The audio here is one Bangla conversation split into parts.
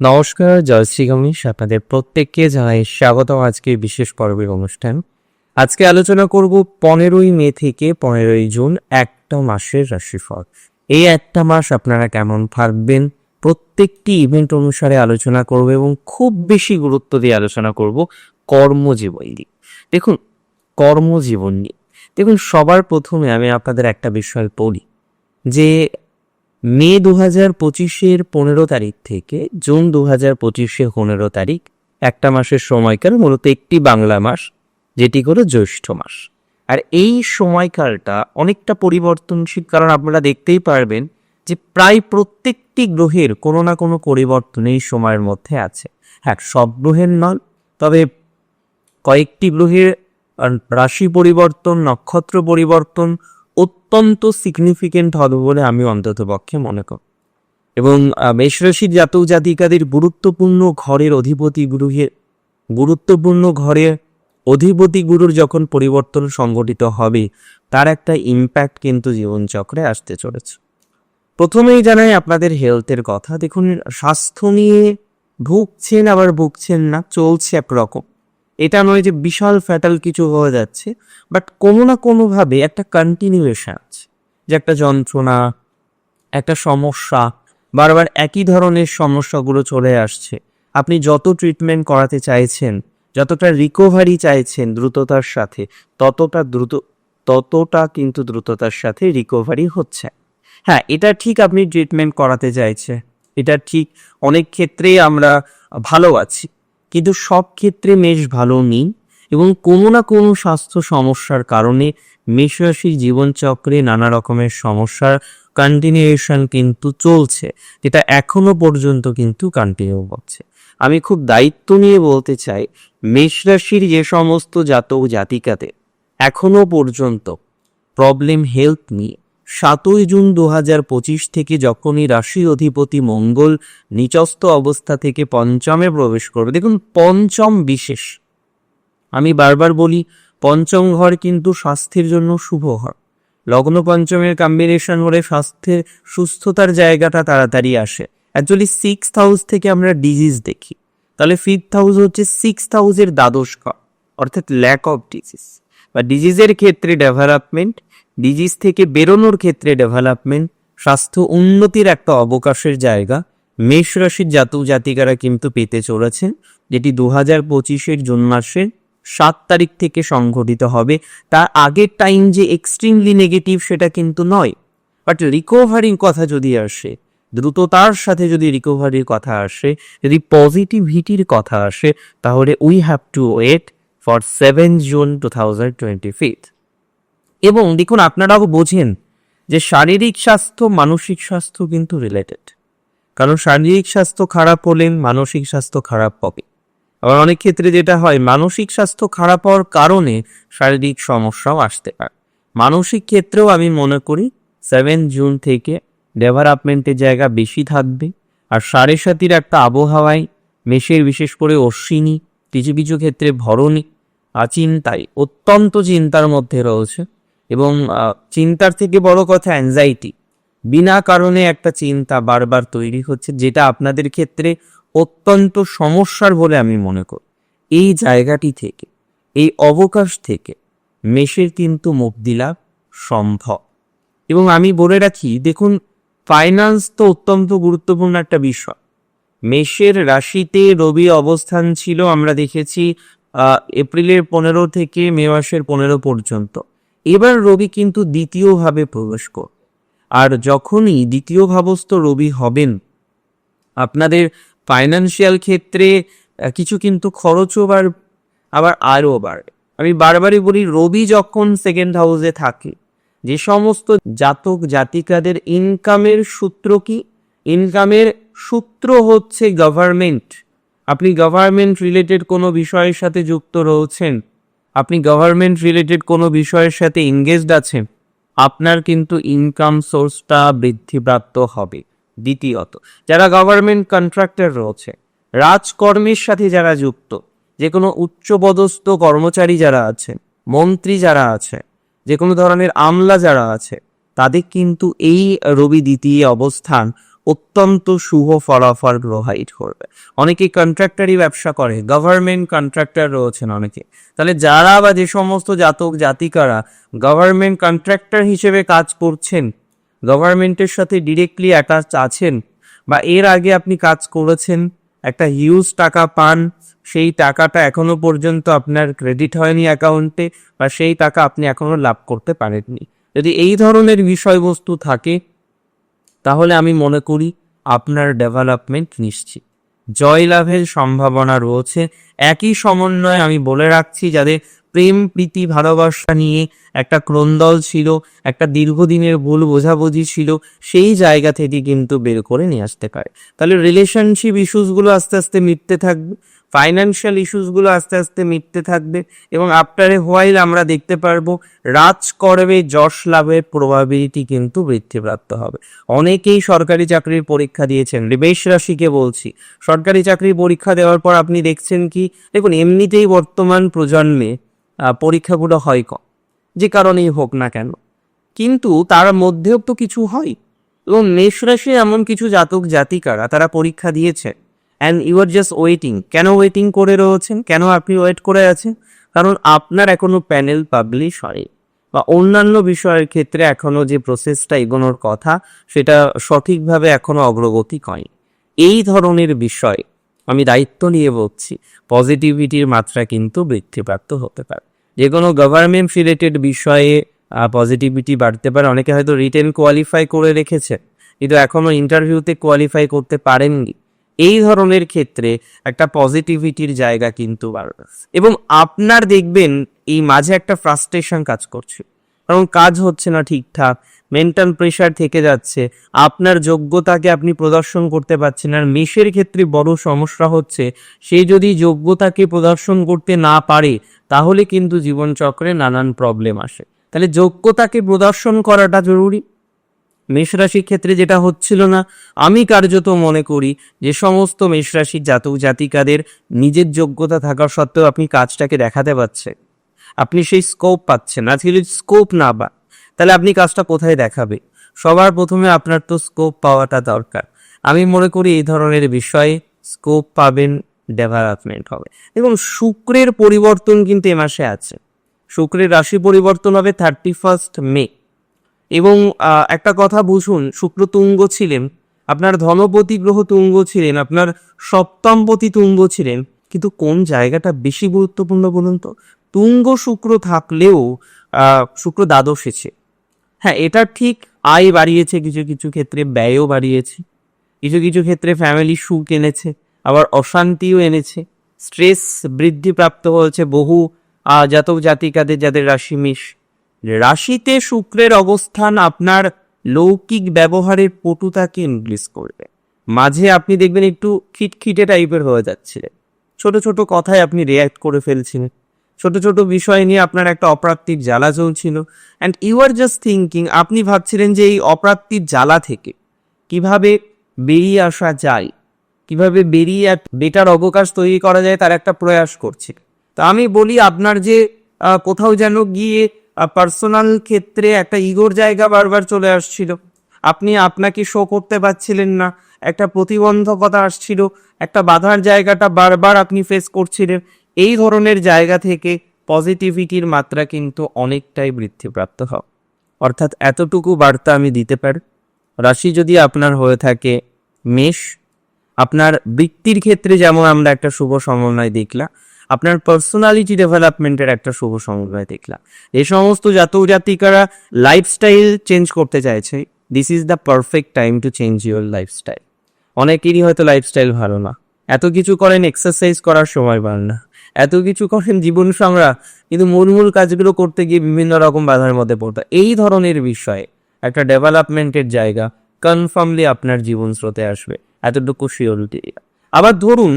নমস্কার জয়শ্রী গণেশ। আপনাদের প্রত্যেককে জানাই স্বাগত আজকে বিশেষ পর্বের অনুষ্ঠান। আজকে আলোচনা করব পনেরোই মে থেকে পনেরোই জুন একটা মাসের রাশিফল। এই একটা মাস আপনারা কেমন থাকবেন প্রত্যেকটি ইভেন্ট অনুসারে আলোচনা করব এবং খুব বেশি গুরুত্ব দিয়ে আলোচনা করব কর্মজীবন নিয়ে দেখুন, কর্মজীবন নিয়ে। দেখুন, সবার প্রথমে আমি আপনাদের একটা বিষয় বলি যে মে দু হাজার পঁচিশের পনেরো তারিখ থেকে জুন দু হাজার পঁচিশে পনেরো তারিখ, একটা মাসের সময়কাল, মূলত একটি বাংলা মাস, যেটি হলো জ্যৈষ্ঠ মাস। আর এই সময়কালটা অনেকটা পরিবর্তনশীল, কারণ আপনারা দেখতেই পারবেন যে প্রায় প্রত্যেকটি গ্রহের কোনো না কোনো পরিবর্তন এই সময়ের মধ্যে আছে। হ্যাঁ সব গ্রহের নয়, তবে কয়েকটি গ্রহের রাশি পরিবর্তন, নক্ষত্র পরিবর্তন অত্যন্ত সিগনিফিকেন্ট হবে বলে আমি অন্তত পক্ষে মনে করি। এবং আহ, মেষ জাতক জাতিকাদের গুরুত্বপূর্ণ ঘরের অধিপতি গ্রহের গুরুত্বপূর্ণ ঘরের অধিপতি গুরুর যখন পরিবর্তন সংঘটিত হবে তার একটা ইম্প্যাক্ট কিন্তু জীবনচক্রে আসতে চলেছে। প্রথমেই জানাই আপনাদের হেলথের কথা। দেখুন স্বাস্থ্য নিয়ে ভুগছেন আবার ভুগছেন না চলছে একরকম। এটা নয় যে বিশাল ফ্যাটাল কিছু হয়ে যাচ্ছে বাট কোনো না কোনোভাবে একটা কন্টিনিউয়েশন আছে, যে একটা যন্ত্রণা, একটা সমস্যা, বারবার একই ধরনের সমস্যাগুলো চলে আসছে। আপনি যত ট্রিটমেন্ট করাতে চাইছেন, যতটা রিকভারি চাইছেন দ্রুততার সাথে, ততটা দ্রুত, ততটা কিন্তু দ্রুততার সাথে রিকভারি হচ্ছে। হ্যাঁ এটা ঠিক আপনি ট্রিটমেন্ট করাতে চাইছে এটা ঠিক অনেক ক্ষেত্রেই আমরা ভালো আছি। কিন্তু সব ক্ষেত্রে মেষ ভালো নেই এবং কোনো না কোনো স্বাস্থ্য সমস্যার কারণে মেষরাশির জীবনচক্রে নানা রকমের সমস্যার কন্টিনিউয়েশন কিন্তু চলছে, যেটা এখনও পর্যন্ত কিন্তু কন্টিনিউ হচ্ছে। আমি খুব দায়িত্ব নিয়ে বলতে চাই, মেষরাশির যে সমস্ত জাতক জাতিকাতে এখনও পর্যন্ত প্রবলেম হেলথ নিয়ে সাতই জুন দু পঁচিশ থেকে যখনই রাশি অধিপতি মঙ্গল নিচস্থ অবস্থা থেকে পঞ্চমে প্রবেশ করবে। দেখুন, পঞ্চম বিশেষ। আমি বারবার বলি, পঞ্চম ঘর কিন্তু স্বাস্থ্যের জন্য শুভ ঘর। লগ্ন পঞ্চমের কম্বিনেশন হলে স্বাস্থ্যের সুস্থতার জায়গাটা তাড়াতাড়ি আসে। অ্যাকচুয়ালি সিক্স হাউস থেকে আমরা ডিজিজ দেখি। তাহলে ফিফথ হাউস হচ্ছে সিক্স হাউসের দ্বাদশ ঘর, অর্থাৎ ল্যাক অফ ডিজিজ বা ডিজিজের ক্ষেত্রে ডেভেলপমেন্ট ডিজিজ থেকে বেরোনোর ক্ষেত্রে ডেভেলপমেন্ট স্বাস্থ্য উন্নতির একটা অবকাশের জায়গা। মেষ রাশির জাতক জাতিকারা কিন্তু পেতে চলেছেন, যেটি দু হাজার পঁচিশের জুন মাসের সাত তারিখ থেকে সংঘটিত হবে। তার আগের টাইম যে এক্সট্রিমলি নেগেটিভ সেটা কিন্তু নয়। বাট রিকভারির কথা যদি আসে, দ্রুততার সাথে যদি রিকভারির কথা আসে, যদি পজিটিভিটির কথা আসে, তাহলে we have to wait for seven June two thousand twenty fifth এবং দেখুন আপনারাও বোঝেন যে শারীরিক স্বাস্থ্য মানসিক স্বাস্থ্য কিন্তু রিলেটেড কারণ শারীরিক স্বাস্থ্য খারাপ হলে মানসিক স্বাস্থ্য খারাপ হবে। আবার অনেক ক্ষেত্রে যেটা হয় মানসিক স্বাস্থ্য খারাপ হওয়ার কারণে শারীরিক সমস্যাও আসতে পারে। মানসিক ক্ষেত্রেও আমি মনে করি সেভেন জুন থেকে ডেভেলপমেন্টের জায়গা বেশি থাকবে। আর সাড়ে সাতির একটা আবহাওয়ায় মেষের বিশেষ করে অশ্বিনী কিছু কিছু ক্ষেত্রে ভরণী আহ, চিন্তায় অত্যন্ত চিন্তার মধ্যে রয়েছে। এবং চিন্তার থেকে বড় কথা অ্যাংজাইটি বিনা কারণে একটা চিন্তা বারবার তৈরি হচ্ছে, যেটা আপনাদের ক্ষেত্রে অত্যন্ত সমস্যার বলে আমি মনে করি। এই জায়গাটি থেকে, এই অবকাশ থেকে মেষের কিন্তু মুক্তি লাভ সম্ভব। এবং আমি বলে রাখি, দেখুন ফাইন্যান্স তো অত্যন্ত গুরুত্বপূর্ণ একটা বিষয়। মেষের রাশিতে রবি অবস্থান ছিল, আমরা দেখেছি এপ্রিলের পনেরো থেকে মে মাসের পনেরো পর্যন্ত। এবার রবি কিন্তু দ্বিতীয়ভাবে প্রবেশ কর। আর যখনই দ্বিতীয় ভাবস্থ রবি হবেন, আপনাদের ফাইন্যান্সিয়াল ক্ষেত্রে কিছু কিন্তু খরচও বার আবার আরও বাড়ে। আমি বারবারই বলি, রবি যখন সেকেন্ড হাউসে থাকে, যে সমস্ত জাতক জাতিকাদের ইনকামের সূত্র কি? ইনকামের সূত্র হচ্ছে গভর্নমেন্ট আপনি গভর্নমেন্ট রিলেটেড কোনো বিষয়ের সাথে যুক্ত রয়েছেন? আপনি গভর্নমেন্ট রিলেটেড কোনো বিষয়ের সাথে এঙ্গেজড আছেন, আপনার কিন্তু ইনকাম সোর্সটা বৃদ্ধিপ্রাপ্ত হবে। দ্বিতীয়ত, যারা গভর্নমেন্ট কন্ট্রাক্টর রয়েছে, রাজকর্মের সাথে যারা যুক্ত যে কোনো উচ্চপদস্থ কর্মচারী যারা আছেন, মন্ত্রী যারা আছে যে কোনো ধরনের আমলা যারা আছে, তাদের কিন্তু এই রবি দ্বিতীয় অবস্থান অত্যন্ত শুভ ফলাফল প্রোভাইড করবে। অনেকে কন্ট্রাক্টারি ব্যবসা করে গভর্নমেন্ট কন্ট্রাক্টর রয়েছেন অনেকে। তাহলে যারা বা যে সমস্ত জাতক জাতিকারা গভর্নমেন্ট কন্ট্রাক্টর হিসেবে কাজ করছেন গভর্নমেন্টের সাথে ডিরেক্টলি অ্যাটাচ আছেন বা এর আগে আপনি কাজ করেছেন, একটা হিউজ টাকা পান, সেই টাকাটা এখনও পর্যন্ত আপনার ক্রেডিট হয়নি অ্যাকাউন্টে বা সেই টাকা আপনি এখনও লাভ করতে পারেননি। যদি এই ধরনের বিষয়বস্তু থাকে তাহলে আমি মনে করি আপনার ডেভেলপমেন্ট নিশ্চিত। জয় লাভের সম্ভাবনা রয়েছে। একই সমন্বয়ে আমি বলে রাখছি যাদের প্রেম, প্রীতি, ভালোবাসা নিয়ে একটা ক্রন্দল ছিল, একটা দীর্ঘদিনের ভুল বোঝাবুঝি ছিল, সেই জায়গা থেকে কিন্তু বের করে নিয়ে আসতে পারে। তাহলে রিলেশনশিপ ইস্যুসগুলো আস্তে আস্তে মিটতে থাকবে। ফাইন্যান্সিয়াল ইস্যুসগুলো আস্তে আস্তে মিটতে থাকবে এবং আফটার হোয়াইল আমরা দেখতে পারব রাজ করবে যশ লাভের প্রবাবিলিটি কিন্তু বৃদ্ধিপ্রাপ্ত হবে। অনেকেই সরকারি চাকরির পরীক্ষা দিয়েছেন রিবেশ রাশিকে বলছি। সরকারি চাকরির পরীক্ষা দেওয়ার পর আপনি দেখছেন কি, দেখুন, এমনিতেই বর্তমান প্রজন্মে পরীক্ষাগুলো হয় কম, যে কারণেই হোক না কেন। কিন্তু তার মধ্যেও তো কিছু হয়। এবং মেষ রাশি এমন কিছু জাতক জাতিকারা, তারা পরীক্ষা দিয়েছে and you are just waiting কেন ওয়েটিং করে রয়েছেন? কেন আপনি ওয়েট করে আছেন? কারণ আপনার এখনও প্যানেল পাবলিশ হয় বা অন্যান্য বিষয়ের ক্ষেত্রে এখনও যে প্রসেসটা এগোনোর কথা, সেটা সঠিকভাবে এখনও অগ্রগতি হয় এই ধরনের বিষয় আমি দায়িত্ব নিয়ে বলছি পজিটিভিটির মাত্রা কিন্তু বৃদ্ধিপ্রাপ্ত হতে পারে। যে কোনো গভর্নমেন্ট রিলেটেড বিষয়ে পজিটিভিটি বাড়তে পারে। অনেকে হয়তো রিটেন কোয়ালিফাই করে রেখেছে কিন্তু এখনও ইন্টারভিউতে কোয়ালিফাই করতে পারেননি। এই ধরনের ক্ষেত্রে একটা পজিটিভিটির জায়গা কিন্তু বাড়বে। এবং আপনার দেখবেন এই মাঝে একটা ফ্রাস্ট্রেশন কাজ করছে। কারণ কাজ হচ্ছে না ঠিকঠাক মেন্টাল প্রেশার থেকে যাচ্ছে, আপনার যোগ্যতাকে আপনি প্রদর্শন করতে পারছেন আর মেষের ক্ষেত্রে বড় সমস্যা হচ্ছে, সে যদি যোগ্যতাকে প্রদর্শন করতে না পারে, তাহলে কিন্তু জীবনচক্রে নানান প্রবলেম আসে। তাহলে যোগ্যতাকে প্রদর্শন করাটা জরুরি? মেষরাশির ক্ষেত্রে যেটা হচ্ছিল না, আমি কার্যত মনে করি যে সমস্ত মেষরাশির জাতক জাতিকাদের নিজের যোগ্যতা থাকা সত্ত্বেও আপনি কাজটাকে দেখাতে পারছেন আপনি সেই স্কোপ পাচ্ছেন। আজকে যদি স্কোপ না বা তাহলে আপনি কাজটা কোথায় দেখাবে সবার প্রথমে আপনার তো স্কোপ পাওয়াটা দরকার। আমি মনে করি এই ধরনের বিষয়ে স্কোপ পাবেন ডেভেলপমেন্ট হবে। এবং শুক্রের পরিবর্তন কিন্তু এ মাসে আছে। শুক্রের রাশি পরিবর্তন হবে থার্টি ফার্স্ট মে এবং একটা কথা বুঝুন, শুক্র তুঙ্গ ছিলেন, আপনার ধনপতি গ্রহ তুঙ্গ ছিলেন, আপনার সপ্তমপতি তুঙ্গ ছিলেন, কিন্তু কোন জায়গাটা বেশি গুরুত্বপূর্ণ বলুন তো? তুঙ্গ শুক্র থাকলেও শুক্র দ্বাদশেছে হ্যাঁ এটা ঠিক, আয় বাড়িয়েছে কিছু কিছু ক্ষেত্রে, ব্যয়ও বাড়িয়েছে, কিছু কিছু ক্ষেত্রে ফ্যামিলি সুখ এনেছে, আবার অশান্তিও এনেছে স্ট্রেস বৃদ্ধিপ্রাপ্ত হয়েছে বহু জাতক জাতিকাদের যাদের রাশি মিশ রাশিতে শুক্রের অবস্থান আপনার লৌকিক ব্যবহারের পটুতাকে ইনক্রিজ করবে। মাঝে আপনি দেখবেন একটু খিটখিটে টাইপের হয়ে যাচ্ছিলেন। ছোট ছোট কথায় আপনি রিয়্যাক্ট করে ফেলছিলেন। ছোট ছোট বিষয় নিয়ে আপনার একটা অপ্রাপ্তির জ্বালা চলছিল and you are just thinking আপনি ভাবছিলেন যে এই অপ্রাপ্তির জ্বালা থেকে কীভাবে বেরিয়ে আসা যায়, কীভাবে বেরিয়ে এক বেটার অবকাশ তৈরি করা যায় তার একটা প্রয়াস করছে। তা আমি বলি আপনার যে কোথাও যেন গিয়ে পার্সোনাল ক্ষেত্রে একটা ইগোর জায়গা বারবার চলে আসছিল। আপনি আপনাকে শো করতে পারছিলেন না। একটা প্রতিবন্ধকতা আসছিল। একটা বাধার জায়গাটা বারবার আপনি ফেস করছিলেন। এই ধরনের জায়গা থেকে পজিটিভিটির মাত্রা কিন্তু অনেকটাই বৃদ্ধিপ্রাপ্ত হয়। অর্থাৎ এতটুকু বার্তা আমি দিতে পারি। রাশি যদি আপনার হয়ে থাকে মেষ, আপনার বৃত্তির ক্ষেত্রে যেমন আমরা একটা শুভ সমন্বয় দেখলাম আপনার পার্সোনালিটি ডেভেলপমেন্টের একটা শুভ সমন্বয় দেখলাম। এই সমস্ত জাতক জাতিকারা লাইফস্টাইল চেঞ্জ করতে চাইছে। This is the perfect time to change your lifestyle অনেকেরই হয়তো লাইফস্টাইল ভালো না। এত কিছু করেন এক্সারসাইজ করার সময় পান না। এত কিছু করেন, জীবন সংগ্রাম কিন্তু মূল মূল কাজগুলো করতে গিয়ে বিভিন্ন রকম বাধার মধ্যে পড়তে এই ধরনের বিষয়ে একটা ডেভেলপমেন্টের জায়গা কনফার্মলি আপনার জীবন স্রোতে আসবে। এতটুকু শিওরিটি আবার ধরুন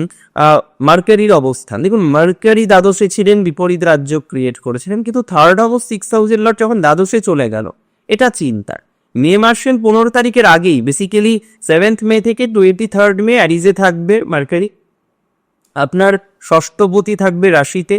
মার্কারির অবস্থান। দেখুন, মার্কারি দ্বাদশে ছিলেন, বিপরীত রাজ্য ক্রিয়েট করেছিলেন, কিন্তু থার্ড হাউস সিক্স হাউসের লট যখন দ্বাদশে চলে গেল, এটা চিন্তার। মে মাসের পনেরো তারিখের আগেই বেসিক্যালি সেভেন্থ মে থেকে টোয়েন্টি থার্ড মে অ্যারিজে থাকবে মার্কারি। আপনার ষষ্ঠপতি থাকবে রাশিতে।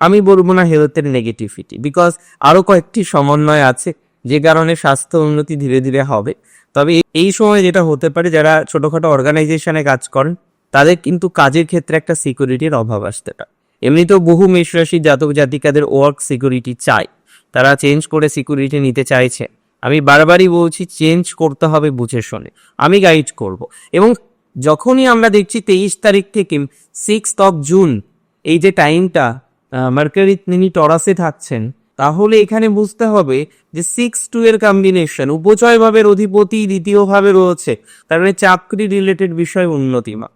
আমি বলব না হেলথের নেগেটিভিটি বিকজ আরও কয়েকটি সমন্বয় আছে, যে কারণে স্বাস্থ্য উন্নতি ধীরে ধীরে হবে। তবে এই সময় যেটা হতে পারে, যারা ছোটোখাটো অর্গানাইজেশনে কাজ করেন তাদের কিন্তু কাজের ক্ষেত্রে একটা সিকিউরিটির অভাব আসতে পারে। এমনিতেও বহু মেষ রাশির জাতক জাতিকাদের ওয়ার্ক সিকিউরিটি চাই। তারা চেঞ্জ করে সিকিউরিটি নিতে চাইছে। আমি বারবারই বলছি চেঞ্জ করতে হবে বুঝে শুনে। আমি গাইড করব। এবং যখনই আমরা দেখছি তেইশ তারিখ থেকে সিক্স অফ জুন এই যে টাইমটা মার্কারি তিনি টরাসে থাকছেন, তাহলে এখানে বুঝতে হবে যে সিক্স টু এর কম্বিনেশন উপচয় ভাবের অধিপতি, দ্বিতীয়ভাবে রয়েছে। তার মানে চাকরি রিলেটেড বিষয় উন্নতিমা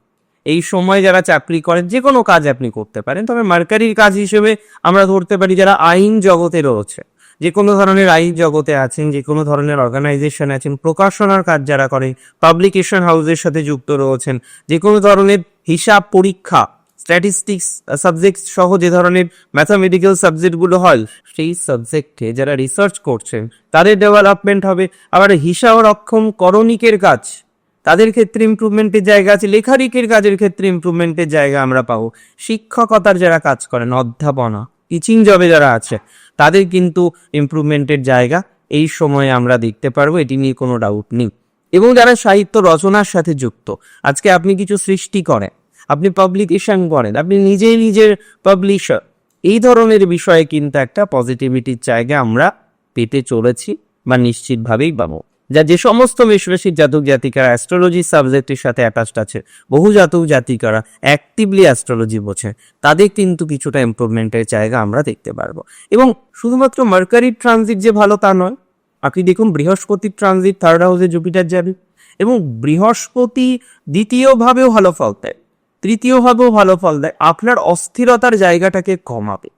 এই সময় যারা চাকরি করেন যে কোনো কাজ আপনি করতে পারেন, তবে মার্কারির কাজ হিসেবে আমরা ধরতে পারি যারা আইন জগতে রয়েছে। যে কোনো ধরনের আইন জগতে আছেন যে কোনো ধরনের অর্গানাইজেশন আছেন, প্রকাশনার কাজ যারা করেন পাবলিকেশন হাউসের সাথে যুক্ত রয়েছেন যে কোনো ধরনের হিসাব পরীক্ষা স্ট্যাটিস্টিক্স সাবজেক্ট সহ যে ধরনের ম্যাথামেটিক্যাল সাবজেক্টগুলো হয়, সেই সাবজেক্টে যারা রিসার্চ করছেন, তাদের ডেভেলপমেন্ট হবে। আবার হিসাব রক্ষম করণিকের কাজ তাদের ক্ষেত্রে ইমপ্রুভমেন্টের জায়গা আছে লেখারিকের কাজের ক্ষেত্রে ইমপ্রুভমেন্টের জায়গা আমরা পাবো। শিক্ষকতার যারা কাজ করেন, অধ্যাপনা টিচিং জবে যারা আছে, তাদের কিন্তু ইমপ্রুভমেন্টের জায়গা এই সময়ে আমরা দেখতে পারব, এটি নিয়ে কোনো ডাউট নেই। এবং যারা সাহিত্য রচনার সাথে যুক্ত, আজকে আপনি কিছু সৃষ্টি করেন, আপনি পাবলিকেশন করেন, আপনি নিজেই নিজের পাবলিশার এই ধরনের বিষয়ে কিন্তু একটা পজিটিভিটির জায়গা আমরা পেতে চলেছি বা নিশ্চিতভাবেই পাবো। যা যে সমস্ত মেষরাশির জাতক জাতিকারা অ্যাস্ট্রোলজি সাবজেক্টের সাথে অ্যাটাচড আছে, বহু জাতক জাতিকারা অ্যাক্টিভলি অ্যাস্ট্রোলজি বোঝে, তাদের কিন্তু কিছুটা ইমপ্রুভমেন্টের জায়গা আমরা দেখতে পারব। এবং শুধুমাত্র মার্কারির ট্রানজিট যে ভালো তা নয়, আপনি দেখুন বৃহস্পতির ট্রানজিট থার্ড হাউসে জুপিটার যাবে, এবং বৃহস্পতি দ্বিতীয়ভাবেও ভালো ফল দেয়, তৃতীয়ভাবেও ভালো ফল দেয়, আপনার অস্থিরতার জায়গাটাকে কমাবে।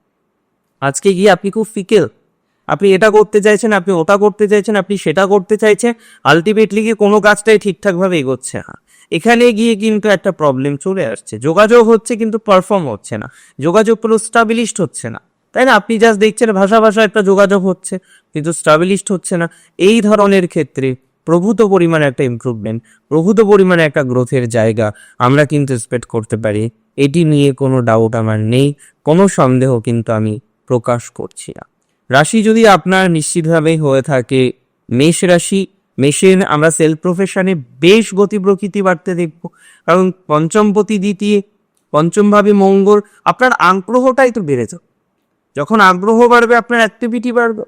আজকে গিয়ে আপনি খুব ফিকেল আপনি এটা করতে চাইছেন, আপনি ওটা করতে চাইছেন, আপনি সেটা করতে চাইছেন আলটিমেটলি কি কোনো কাজটাই ঠিকঠাকভাবে এগোচ্ছে না। এখানে গিয়ে কিন্তু একটা প্রবলেম চলে আসছে। যোগাযোগ হচ্ছে কিন্তু পারফর্ম হচ্ছে না। যোগাযোগ পুরো স্টাবলিশড হচ্ছে না। তাই না? আপনি জাস্ট দেখছেন ভাষা ভাষা একটা যোগাযোগ হচ্ছে, কিন্তু স্টাবলিশড হচ্ছে না। এই ধরনের ক্ষেত্রে প্রভূত পরিমাণে একটা ইমপ্রুভমেন্ট প্রভূত পরিমাণে একটা গ্রোথের জায়গা আমরা কিন্তু এক্সপেক্ট করতে পারি। এটি নিয়ে কোনো ডাউট আমার নেই, কোনো সন্দেহ কিন্তু আমি প্রকাশ করছি না। রাশি যদি আপনার নিশ্চিতভাবেই হয়ে থাকে, মেষ রাশি, মেষের আমরা সেলফ প্রফেশনে বেশ গতি প্রকৃতি বাড়তে দেখব। কারণ পঞ্চম পঞ্চমপতি দ্বিতীয়, পঞ্চমভাবে মঙ্গল, আপনার আগ্রহটাই তো বেড়ে যাবে। যখন আগ্রহ বাড়বে, আপনার অ্যাক্টিভিটি বাড়বে।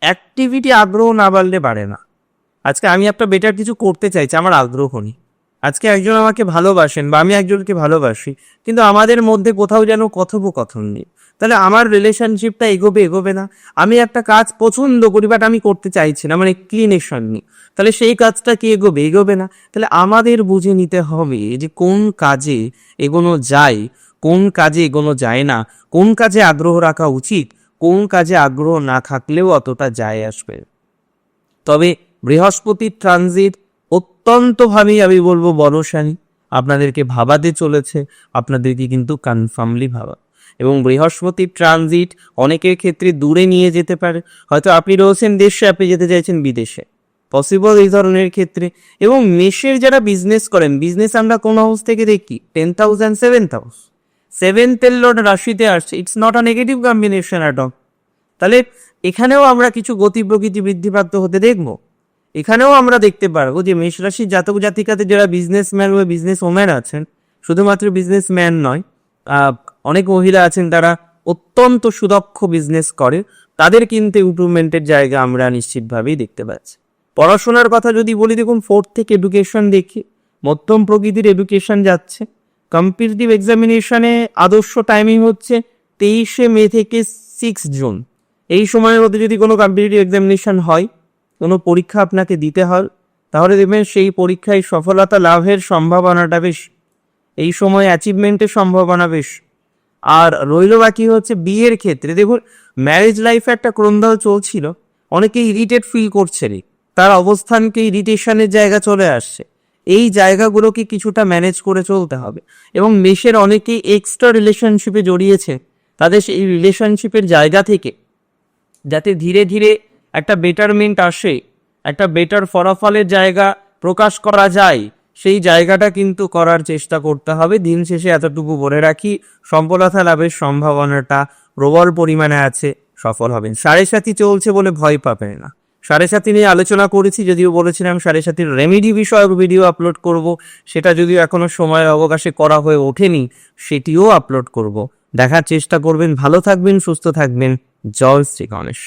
অ্যাক্টিভিটি আগ্রহ না বাড়লে বাড়ে না। আজকে আমি একটা বেটার কিছু করতে চাইছি, আমার আগ্রহ নেই আজকে একজন আমাকে ভালোবাসেন বা আমি একজনকে ভালোবাসি, কিন্তু আমাদের মধ্যে কোথাও যেন কথোপকথন নেই। তাহলে আমার রিলেশনশিপটা এগোবে এগোবে না? আমি একটা কাজ পছন্দ করি বাট আমি করতে চাইছি না মানে ক্লিনেশন নেই তাহলে সেই কাজটা কি এগোবে এগোবে না? তাহলে আমাদের বুঝে নিতে হবে যে কোন কাজে এগোনো যায়, কোন কাজে এগোনো যায় না, কোন কাজে আগ্রহ রাখা উচিত, কোন কাজে আগ্রহ না থাকলেও অতটা যায় আসবে। তবে বৃহস্পতির ট্রানজিট অত্যন্তভাবেই আমি বলব বড়শানি আপনাদেরকে ভাবাতে চলেছে, আপনাদেরকে কিন্তু কনফার্মলি ভাবা। এবং বৃহস্পতির ট্রানজিট অনেকের ক্ষেত্রে দূরে নিয়ে যেতে পারে। হয়তো আপনি রয়েছেন দেশে, আপনি যেতে চাইছেন বিদেশে। পসিবল এই ধরনের ক্ষেত্রে। এবং মেষের যারা বিজনেস করেন বিজনেস আমরা কোন হাউস থেকে দেখি? টেন থাউজেন্ড সেভেন্থ হাউস সেভেন্থের লর্ড রাশিতে আসছে। It's not a negative combination at all তাহলে এখানেও আমরা কিছু গতি প্রকৃতি বৃদ্ধিপ্রাপ্ত হতে দেখব। এখানেও আমরা দেখতে পারব যে মেষ রাশির জাতক জাতিকাতে যারা বিজনেসম্যান বা বিজনেস ওম্যান আছেন, শুধুমাত্র বিজনেসম্যান নয় অনেক মহিলা আছেন তারা অত্যন্ত সুদক্ষ বিজনেস করে, তাদের কিন্তু ইম্প্রুভমেন্টের জায়গা আমরা নিশ্চিতভাবেই দেখতে পাচ্ছি। পড়াশোনার কথা যদি বলি, দেখুন ফোর্থ থেকে এডুকেশন দেখি, মধ্যম প্রকৃতির এডুকেশন যাচ্ছে কম্পিটিটিভ এক্সামিনেশনে আদর্শ টাইমিং হচ্ছে তেইশে মে থেকে সিক্স জুন। এই সময়ের মধ্যে যদি কোনো কম্পিটিটিভ এক্সামিনেশন হয় কোনো পরীক্ষা আপনাকে দিতে হয়, তাহলে দেখবেন সেই পরীক্ষায় সফলতা লাভের সম্ভাবনাটা বেশ, এই সময় অ্যাচিভমেন্টের সম্ভাবনা বেশ। আর রইল বাকি হচ্ছে বিয়ের ক্ষেত্রে, দেখুন ম্যারেজ লাইফে একটা ক্রন্দল চলছিল অনেকে ইরিটেট ফিল করছে রে, তার অবস্থানকে ইরিটেশনের জায়গা চলে আসছে। এই জায়গাগুলোকে কিছুটা ম্যানেজ করে চলতে হবে। এবং মেশের অনেকেই এক্সট্রা রিলেশনশিপে জড়িয়েছে, তাদের সেই রিলেশনশিপের জায়গা থেকে, যাতে ধীরে ধীরে একটা বেটারমেন্ট আসে, একটা বেটার ফলাফলের জায়গা প্রকাশ করা যায়, সেই জায়গাটা কিন্তু করার চেষ্টা করতে হবে। দিন শেষে এতটুকু বলে রাখি, সফলতা লাভের সম্ভাবনাটা প্রবল পরিমাণে আছে, সফল হবেন। সাড়ে সাথী চলছে বলে ভয় পাবেন না। সাড়ে সাথী নিয়ে আলোচনা করেছি, যদিও বলেছিলাম সাড়ে সাথীর রেমেডি বিষয়ক ভিডিও আপলোড করব, সেটা যদিও এখনও সময়ের অবকাশে করা হয়ে ওঠেনি, সেটিও আপলোড করব। দেখার চেষ্টা করবেন। ভালো থাকবেন, সুস্থ থাকবেন। জয় শ্রী গণেশ।